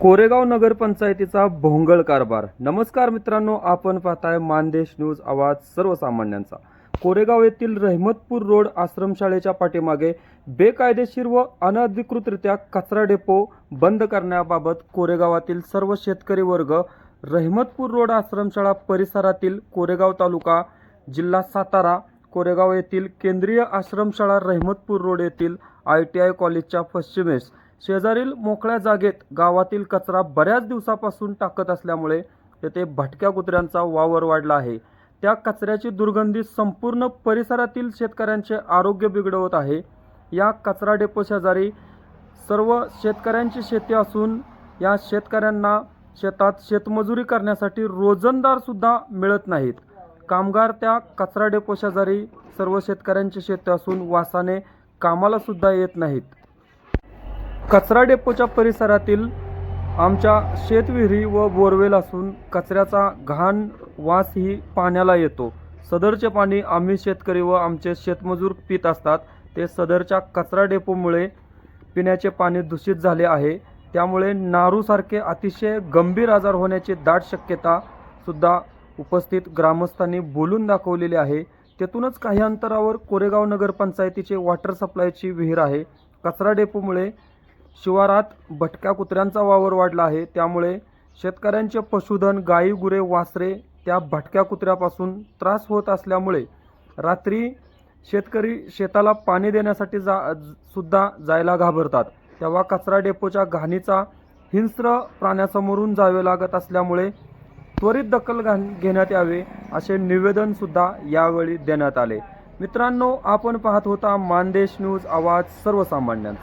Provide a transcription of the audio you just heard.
कोरेगाव नगरपंचायतीचा भोंगळ कारभार. नमस्कार मित्रांनो आपण पाहताय मानदेश न्यूज आवाज सर्वसामान्यांचा. कोरेगाव येथील रहमतपूर रोड आश्रमशाळेच्या पाठीमागे बेकायदेशीर व अनधिकृतरित्या कचरा डेपो बंद करण्याबाबत कोरेगावातील सर्व शेतकरी वर्ग रहमतपूर रोड आश्रमशाळा परिसरातील कोरेगाव तालुका जिल्हा सातारा कोरेगाव येथील केंद्रीय आश्रमशाळा रहमतपूर रोड येथील आय टी आय कॉलेजच्या पश्चिमेस शेजारील मोकळ्या जागेत गावातील कचरा बऱ्याच दिवसापासून टाकत असल्यामुळे तेथे भटक्या कुत्र्यांचा वावर वाढला आहे. त्या कचऱ्याची दुर्गंधी संपूर्ण परिसरातील शेतकऱ्यांचे आरोग्य बिघडवत आहे. या कचरा डेपो शेजारी सर्व शेतकऱ्यांची शेती असून या शेतकऱ्यांना शेतात शेतमजुरी करण्यासाठी रोजंदारसुद्धा मिळत नाहीत. कामगार त्या कचरा डेपो शेजारी सर्व शेतकऱ्यांची शेती असून वासाने कामालासुद्धा येत नाहीत. कचरा डेपोच्या परिसरातील आमच्या शेतविहिरी व बोरवेल असून कचऱ्याचा घाण वास ही पाण्याला येतो. सदरचे पाणी आम्ही शेतकरी व आमचे शेतमजूर पित असतात. ते सदरच्या कचरा डेपोमुळे पिण्याचे पाणी दूषित झाले आहे. त्यामुळे नारूसारखे अतिशय गंभीर आजार होण्याची दाट शक्यता सुद्धा उपस्थित ग्रामस्थांनी बोलून दाखवलेली आहे. तेथूनच काही अंतरावर कोरेगाव नगरपंचायतीचे वॉटर सप्लायची विहीर आहे. कचरा डेपोमुळे शिवारात भटक्या कुत्र्यांचा वावर वाढला आहे. त्यामुळे शेतकऱ्यांचे पशुधन गाई गुरे वासरे त्या भटक्या कुत्र्यापासून त्रास होत असल्यामुळे रात्री शेतकरी शेताला पाणी देण्यासाठी जा सुद्धा जायला घाबरतात. तेव्हा कचरा डेपोच्या घाणीचा हिंस्र प्राण्यासमोरून जावे लागत असल्यामुळे त्वरित दखल घा घेण्यात यावे असे निवेदनसुद्धा यावेळी देण्यात आले. मित्रांनो आपण पाहत होता मानदेश न्यूज आवाज सर्वसामान्यांचा.